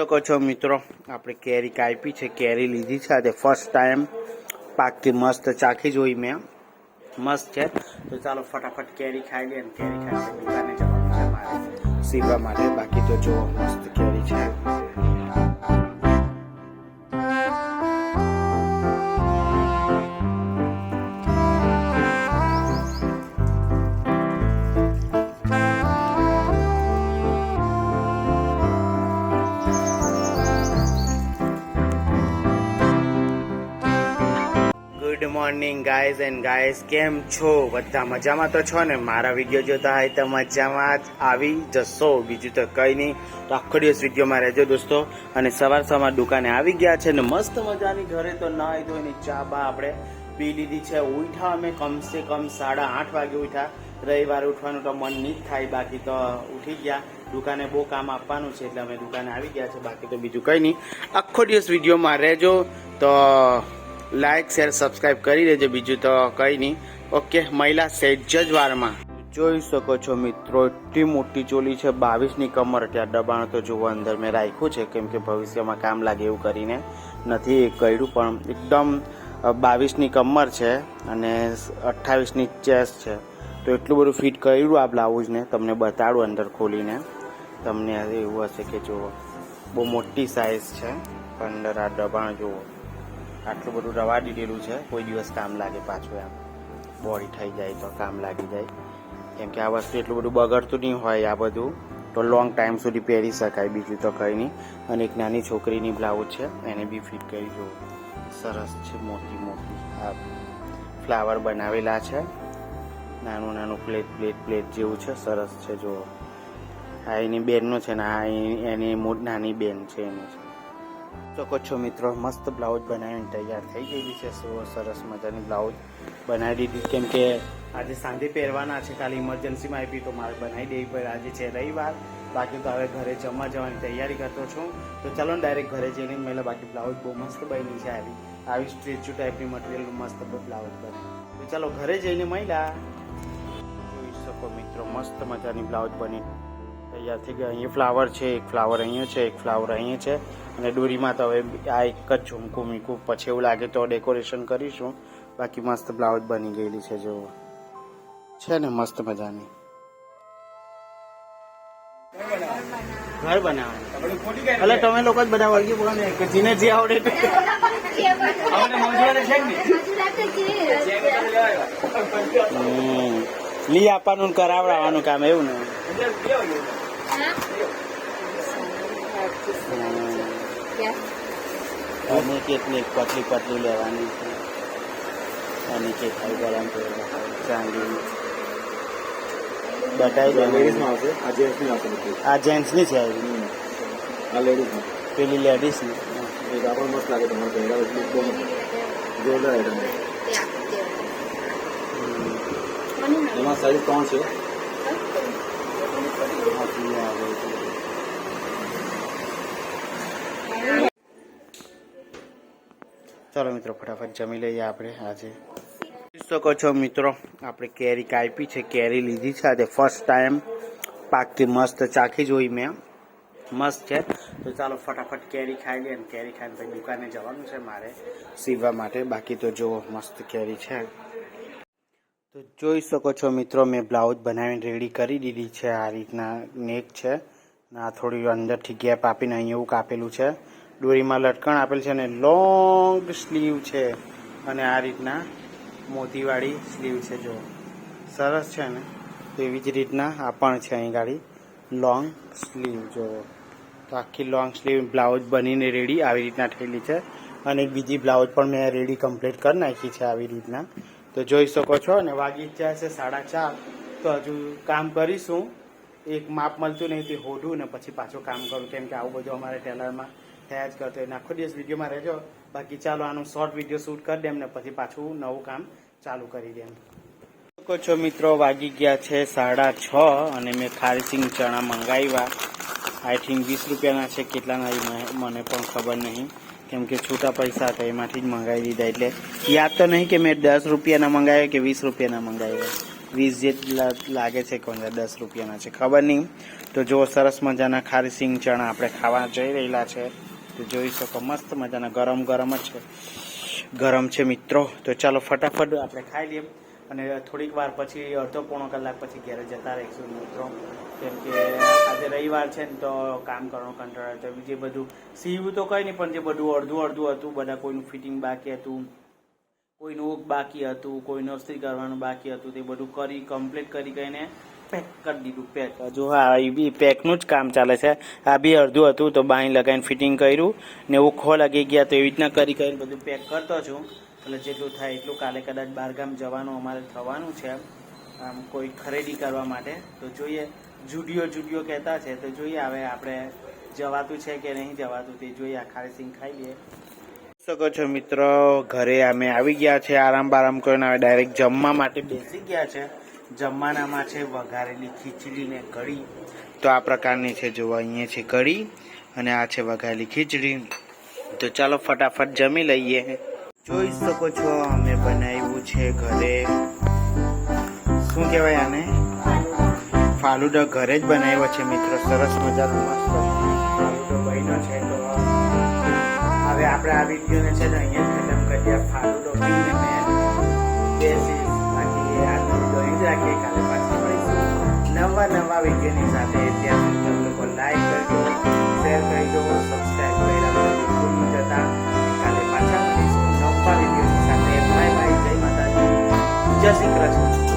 શકો છો મિત્રો. આપણે કેરી કાપી છે, કેરી લીધી છે. આજે ફર્સ્ટ ટાઈમ પાકથી મસ્ત ચાખી જોઈ મેં. મસ્ત છે. તો ચાલો ફટાફટ કેરી ખાઈ લઈએ કેરી ખાઈ દુકાને જવાનું સીવવા માટે બાકી તો જો મસ્ત કેરી છે. મોર્નિંગ ગાઈઝ એન્ડ ગાઈઝ કેમ છો? બધા મજામાં તો છો ને? મારા વીડિયો જોતા હોય તો મજામાં જ આવી જશો. બીજું તો કંઈ નહીં. તો આખો દિવસ વિડીયોમાં રહેજો દોસ્તો. અને સવાર સવાર દુકાને આવી ગયા છે ને મસ્ત મજાની ઘરે તો નાહી ધોઈને ચા બા આપણે પી લીધી છે. ઉઠા અમે કમસે કમ સાડા આઠ વાગે ઉઠ્યા. રવિવારે ઉઠવાનું તો મન નહીં થાય. બાકી તો ઉઠી ગયા. દુકાને બહુ કામ આપવાનું છે એટલે અમે દુકાને આવી ગયા છે. બાકી તો બીજું કંઈ નહીં. આખો દિવસ વિડીયોમાં રહેજો. તો લાઈક શેર સબસ્ક્રાઈબ કરી દેજો બીજું તો કંઈ નહીં. ઓકે મહિલા સેજ જ વારમાં. જોઈ શકો છો મિત્રો, એટલી મોટી ચોલી છે, બાવીસની કમર ત્યાં દબાણ તો જુઓ અંદર મેં રાખ્યું છે, કેમ કે ભવિષ્યમાં કામ લાગે એવું કરીને નથી કર્યું, પણ એકદમ બાવીસની કમર છે અને અઠ્ઠાવીસની ચેસ્ટ છે. તો એટલું બધું ફિટ કર્યું આ બ્લાઉઝને, તમને બતાડું અંદર ખોલીને. તમને એવું હશે કે જુઓ, બહુ મોટી સાઇઝ છે અંદર આ દબાણ જુઓ. આટલું બધું રવા દીધેલું છે. કોઈ દિવસ કામ લાગે પાછું એમ. બોડી થઈ જાય તો કામ લાગી જાય. કેમ કે આ વસ્તુ એટલું બધું બગડતું નહીં હોય આ બધું. તો લોંગ ટાઈમ સુધી પહેરી શકાય. બીજું તો કંઈ નહીં. અને એક નાની છોકરીની બ્લાઉઝ છે. એને બી ફિટ કરી જુઓ સરસ છે, મોટી મોટી. આ ફ્લાવર બનાવેલા છે. નાનું નાનું પ્લેટ પ્લેટ પ્લેટ જેવું છે. સરસ છે, જુઓ. આ એની બેનનું છે ને, આ એની- એની નાની બેન છે એનું છે. શકો છો મિત્રો, મસ્ત બ્લાઉઝ બનાવીને તૈયાર થઈ ગયેલી છે. સો સરસ મજાની બ્લાઉઝ બનાવી દીધી. કેમ કે આજે સાંજે પહેરવાના છે ખાલી ઇમરજન્સીમાં આપી તો મારે બનાવી દેવી પડે. આજે છે રવિવાર. બાકી તો હવે ઘરે જમવા જવાની તૈયારી કરતો છું. તો ચાલો ને ડાયરેક્ટ ઘરે જઈને મેં બાકી બ્લાઉઝ બહુ મસ્ત બની છે આવી. આવી સ્ટ્રેચ્યુ ટાઈપની મટીરિયલનું મસ્ત બ્લાઉઝ બની તો ચાલો ઘરે જઈને મળ્યા. જોઈ શકો મિત્રો, મસ્ત મજાની બ્લાઉઝ બની. તૈયાર થઈ ગયા. અહીંયા ફ્લાવર છે, એક ફ્લાવર અહીંયા છે, એક ફ્લાવર અહીંયા છે. અને દોરીમાં તો હવે આ એક જ ઝુમકું મીકું પછી એવું લાગે તો ડેકોરેશન કરીશું. બાકી મસ્ત બ્લાઉઝ બની ગયેલી છે જો છે ને મસ્ત મજાની. ઘર બનાવવાનું. એટલે તમે લોકો જ બધા વળગી બોલો ને કે જીને જે આવડે. લી આપવાનું કરાવડાવવાનું કામ એવું ને? અને કેટલી પતલી પતલી લેવાની છે. અને કે ખાઈ ગરમ ચાંદી. બટાઈ લેડીઝમાં આવશે? આ જેન્ટ્સની આવશે આ જેન્ટ્સની છે. આ લેડીઝની. પેલી લેડીઝની. એક આ પણ મસ્ત લાગે તમારે જોરદાર આઈટમ છે. એમાં સાઈઝ ત્રણ છે. ચાલો મિત્રો, ફટાફટ જમી લઈએ આપણે આજે. શકો છો મિત્રો, આપણે કેરી કાપી છે, કેરી લીધી છે આજે ફર્સ્ટ ટાઈમ પાકથી મસ્ત ચાખી જોઈ મેં. મસ્ત છે. તો ચાલો ફટાફટ કેરી ખાઈ લઈએ કેરી ખાઈને પછી દુકાને જવાનું છે મારે સીવવા માટે. બાકી તો જો મસ્ત કેરી છે. તો જોઈ શકો છો મિત્રો, મેં બ્લાઉઝ બનાવીને રેડી કરી દીધી છે. આ રીતના નેક છે. આ થોડી અંદરથી ગેપ આપીને અહીં એવું કાપેલું છે. દોરીમાં લટકણ આપેલ છે અને લોંગ સ્લીવ છે. અને આ રીતના મોતીવાળી સ્લીવ છે જો સરસ છે ને? તો એવી જ રીતના આ પણ છે અહીં ગાડી. લોંગ સ્લીવ જો તો આખી લોંગ સ્લીવ બ્લાઉઝ બનીને રેડી આવી રીતના થયેલી છે. અને બીજી બ્લાઉઝ પણ મેં રેડી કમ્પ્લીટ કરી નાખી છે આવી રીતના. તો જોઈ શકો છો અને વાગી જ છે સાડા ચાર. તો હજુ કામ કરીશું. એક માપ મળતું નહીં, તે હોડું ને પછી પાછું કામ કરું. કેમ કે આવું બધું અમારે ટેલરમાં થયા જ કરતો હોય. આખો દિવસ વિડીયોમાં રહેજો. બાકી ચાલો, આનું શોર્ટ વીડિયો શૂટ કરી દેમ ને પછી પાછું નવું કામ ચાલુ કરી દેમ શકો છો મિત્રો, વાગી ગયા છે સાડા છ અને મેં ખારીસિંગ ચણા મંગાવ્યા. આઈ થિંક વીસ રૂપિયાના છે, કેટલાના મને- પણ ખબર નહીં. કેમ કે છૂટા પૈસા હતા, એમાંથી જ મંગાવી દીધા. એટલે યાદ તો નહીં કે મેં દસ રૂપિયાના મંગાવ્યા કે વીસ રૂપિયાના મંગાવ્યા. વીસ જેટલા લાગે છે કોણ દસ રૂપિયાના છે, ખબર નહીં. તો જો સરસ મજાના ખારી સિંગ ચણા આપણે ખાવા જઈ રહેલા છે. જોઈ શકો મસ્ત મજાના ગરમ ગરમ જ છે ગરમ છે મિત્રો. તો ચાલો ફટાફટ આપણે ખાઈ લઈએ. અને થોડીક વાર પછી અડધો પોણો કલાક પછી ઘેરે જતા રહીશું મિત્રો. કેમ કે આજે રવિવાર છે ને તો કામ કરવાનો કંટાળો તો જે બધું સીવું તો કંઈ નહીં, પણ જે બધું અડધું અડધું હતું, બધા કોઈનું ફિટિંગ બાકી હતું, કોઈનું બાકી હતું, કોઈનું અસ્ત્રી કરવાનું બાકી હતું, તે બધું કરી કમ્પ્લીટ કરી કરીને પેક કરી દીધું પેક. હજુ હા એ બી પેકનું જ કામ ચાલે છે. આ બી અડધું હતું તો બાઈ લગાવીને ફિટિંગ કર્યું ને ઓખો લાગી ગયા તો એવી રીતના કરી કરીને બધું પેક કરતો છું. એટલે જેટલું થાય એટલું કાલે કદાચ બહારગામ જવાનું અમારે થવાનું છે. આમ કોઈ ખરીદી કરવા માટે. તો જોઈએ જુડિયો જુડિયો કહેતા છે. તો જોઈએ હવે આપણે જવાતું છે કે નહીં જવાતું તે જોઈએ આ ખારી સિંગ ખાઈ લઈએ. શકો છો મિત્રો ઘરે અમે આવી ગયા છે આરામ બારામ કરીને હવે ડાયરેક્ટ જમવા માટે બેસી ગયા છે. જમવાનામાં છે વઘારેલી ખીચડી ને કઢી. તો આ પ્રકારની છે જો અહીંયા છે કઢી અને આ છે વઘારેલી ખીચડી. તો ચાલો ફટાફટ જમી લઈએ. જોઈ શકો છો, અમે બનાવ્યું છે ઘરે. શું કહેવાય આને? ફાલુદા ઘરે જ બનાવ્યો છે મિત્રો, સરસ મજાનો મસ્ત. ફાલુદો છે તો હવે આપણે આ વિડીયોને છે ને અહીંયા ખતમ મેં બેસીશ જ રાખીએ કાલે પાછા મળીશું. નવા નવા વિડીયોની સાથે ત્યાં સુધી તમે લોકો લાઈક કરજો શેર કરી દો સબસ્ક્રાઈબ કર્યા વગર ભૂલી જતા. કાલે પાછા મળીશું નવા વિડીયોની સાથે. બાય બાય જય માતાજી. જય શ્રી કૃષ્ણ.